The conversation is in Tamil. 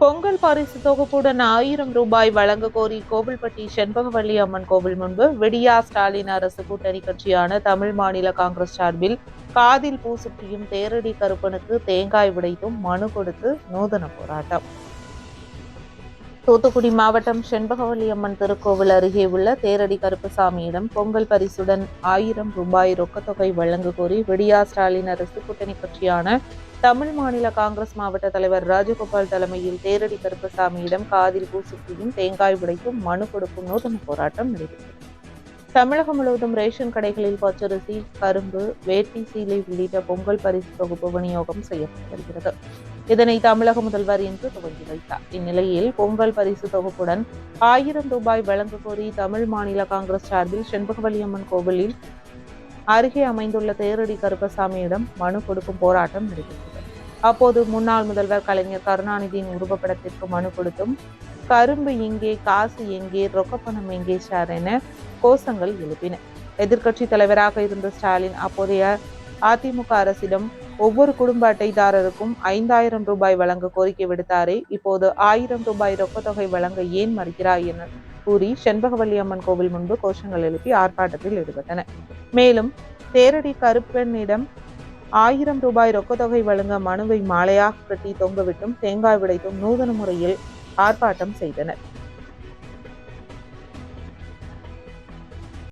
பொங்கல் பரிசு தொகுப்புடன் ஆயிரம் ரூபாய் வழங்க கோரி கோவில்பட்டி செண்பகவல்லி அம்மன் கோவில் முன்பு விடியா ஸ்டாலின் அரசு கூட்டணி கட்சியான தமிழ் மாநில காங்கிரஸ் சார்பில் காதில் பூ சுற்றியும் தேரடி கருப்பனுக்கு தேங்காய் உடைத்தும் மனு கொடுத்து நூதன போராட்டம். தூத்துக்குடி மாவட்டம் செண்பகவல்லி அம்மன் திருக்கோவில் அருகே உள்ள தேரடி கருப்பசாமியிடம் பொங்கல் பரிசுடன் ஆயிரம் ரூபாய் ரொக்கத்தொகை வழங்க கோரி விடியா ஸ்டாலின் அரசு கூட்டணி கட்சியான தமிழ் மாநில காங்கிரஸ் மாவட்ட தலைவர் ராஜகோபால் தலைமையில் தேரடி கருப்பசாமியிடம் காதில் பூசுக்கியும் தேங்காய் உடைக்கும் மனு கொடுக்கும் நூதன போராட்டம் நடைபெற்றது. தமிழகம் முழுவதும் ரேஷன் கடைகளில் பச்சரிசி கரும்பு வேட்டி சீலை உள்ளிட்ட பொங்கல் பரிசு தொகுப்பு விநியோகம் செய்யப்பட்டு வருகிறது. இதனை தமிழக முதல்வர் இன்று துவங்கி வைத்தார். இந்நிலையில் பொங்கல் பரிசு தொகுப்புடன் ஆயிரம் ரூபாய் வழங்க கோரி தமிழ் மாநில காங்கிரஸ் சார்பில் செண்பகவல்லியம்மன் கோவிலில் அருகே அமைந்துள்ள தேரடி கருப்பசாமியிடம் மனு கொடுக்கும் போராட்டம் நடைபெற்றது. அப்போது முன்னாள் முதல்வர் கலைஞர் கருணாநிதியின் உருவப்படத்திற்கு மனு கொடுத்தும் கரும்பு எங்கே காசு எங்கே ரொக்கப்பணம் எங்கே சார் என கோஷங்கள் எழுப்பின. எதிர்க்கட்சி தலைவராக இருந்த ஸ்டாலின் அப்போதைய அதிமுக அரசிடம் ஒவ்வொரு குடும்ப அட்டைதாரருக்கும் ஐந்தாயிரம் ரூபாய் வழங்க கோரிக்கை விடுத்தாரே இப்போது ஆயிரம் ரூபாய் ரொக்கத்தொகை வழங்க ஏன் மறுக்கிறாய் என கூறி செண்பகவல்லி அம்மன் கோவில் முன்பு கோஷங்கள் எழுப்பி ஆர்ப்பாட்டத்தில் ஈடுபட்டனர். மேலும் தேரடி கருப்பெண்ணிடம் ஆயிரம் ரூபாய் ரொக்கத்தொகை வழங்க மனுவை மாலையாக கட்டி தொங்கவிட்டும் தேங்காய் விடைத்தும் நூதன முறையில் ஆர்ப்பாட்டம் செய்தனர்.